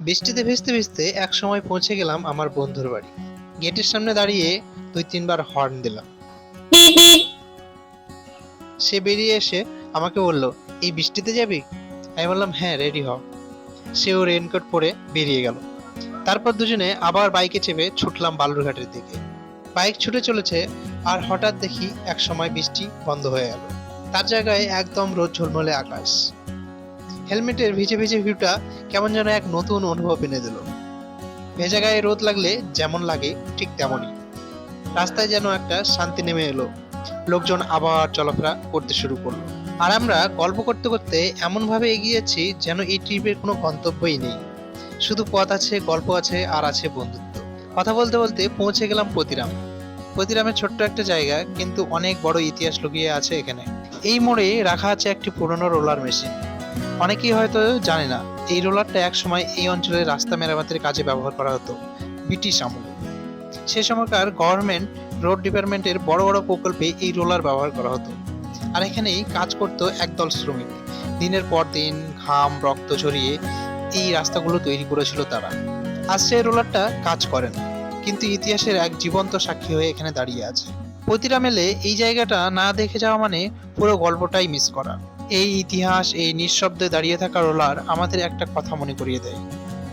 বৃষ্টিতে ভিজতে ভিজতে এক সময় পৌঁছে গেলাম আমার বন্ধুর বাড়ি। গেটের সামনে দাঁড়িয়ে দুই তিনবার হর্ন দিলাম। সে বেরিয়ে এসে আমাকে বলল, এই বৃষ্টিতে যাবি? আমি বললাম হ্যাঁ রেডি হ সেও রেনকোট পরে বেরিয়ে গেল। তারপর দুজনে আবার বাইকে চেপে ছুটলাম বালুরঘাটের দিকে। বাইক ছুটে চলেছে আর হঠাৎ দেখি এক সময় বৃষ্টি বন্ধ হয়ে গেল। তার জায়গায় একদম রোদ ঝলমলে আকাশ। হেলমেটের ভিজে ভিজে ভিউটা কেমন যেন এক নতুন অনুভব এনে দিল। ভেজা গায়ে রোদ লাগলে যেমন লাগে, ঠিক তেমনই। রাস্তায় যেন একটা শান্তি নেমে এলো। লোকজন আবার চলাফেরা করতে শুরু করল। আর আমরা গল্প করতে করতে এমন ভাবে এগিয়েছি যেন এই ট্রিপের কোনো গন্তব্যই নেই। শুধু পথ আছে, গল্প আছে আর আছে বন্ধুত্ব। কথা বলতে বলতে পৌঁছে গেলাম প্রতিরাম প্রতিরামের ছোট্ট একটা জায়গা, কিন্তু অনেক বড় ইতিহাস লুকিয়ে আছে এখানে। এই মোড়ে রাখা আছে একটি পুরনো রোলার মেশিন। অনেকেই হয়তো জানে না, এই রোলারটা একসময় এই অঞ্চলের রাস্তা মেরামতের কাজে ব্যবহার করা হতো, ব্রিটিশ আমলে। সে সময়কার গভর্নমেন্ট, রোড ডিপার্টমেন্টের বড় বড় প্রকল্পে এই রোলার ব্যবহার করা হতো। আর এখানেই কাজ করতো একদল শ্রমিক। দিনের পর দিন ঘাম, রক্ত ঝরিয়ে এই রাস্তাগুলো তৈরি করেছিল তারা। আজ সেই রোলারটা কাজ করে না, কিন্তু ইতিহাসের এক জীবন্ত সাক্ষী হয়ে এখানে দাঁড়িয়ে আছে। প্রতিটা মেলে এই জায়গাটা না দেখে যাওয়া মানে পুরো গল্পটাই মিস করা। এই ইতিহাস, এই নিঃশব্দে দাঁড়িয়ে থাকা রোলার আমাদের একটা কথা মনে করিয়ে দেয়।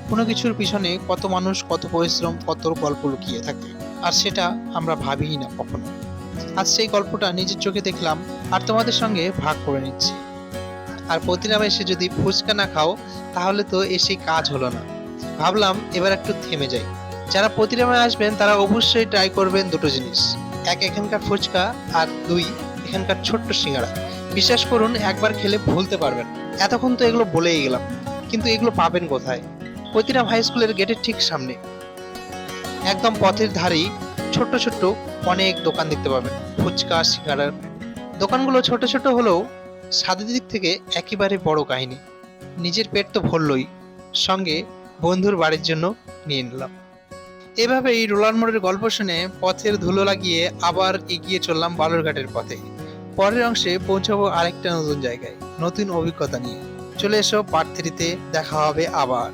কোনো কিছুর পিছনে কত মানুষ, কত পরিশ্রম, কত গল্প লুকিয়ে থাকে, আর সেটা আমরা ভাবিই না কখনো। আজ সেই গল্পটা নিজের চোখে দেখলাম আর তোমাদের সঙ্গে ভাগ করে নিচ্ছি। আর প্রতিরামে এসে যদি ফুচকা না খাও, তাহলে তো এসে কাজ হলো না। ভাবলাম এবার একটু থেমে যাই। যারা প্রতিরামে আসবেন, তারা অবশ্যই ট্রাই করবেন দুটো জিনিস। এক এখানকার ফুচকা আর দুই এখানকার ছোট্ট সিঙ্গারা বিশ্বাস করুন, একবার খেলে ভুলতে পারবেন। এতক্ষণ তো এগুলো বলেই গেলাম, কিন্তু এগুলো পাবেন কোথায়? প্রতিরাম হাই স্কুলের গেটের ঠিক সামনে। একদম পথের ধারেই ছোট্ট ছোট্ট অনেক দোকান দেখতে পাবেন, ফুচকা সিঙ্গারার দোকানগুলো ছোট ছোট হলেও স্বাদের দিক থেকে একেবারে বড় কাহিনী। নিজের পেট তো ভরলই। সঙ্গে বন্ধুর বাড়ির জন্য নিয়ে নিলাম। এভাবে এই রোলার মোড়ের গল্প শুনে পথের ধুলো লাগিয়ে আবার এগিয়ে চললাম বালুরঘাটের পথে। পরের অংশে পৌঁছাবো আরেকটা নতুন জায়গায়, নতুন অভিজ্ঞতা নিয়ে। চলে এসো পার্ট থ্রিতে দেখা হবে আবার।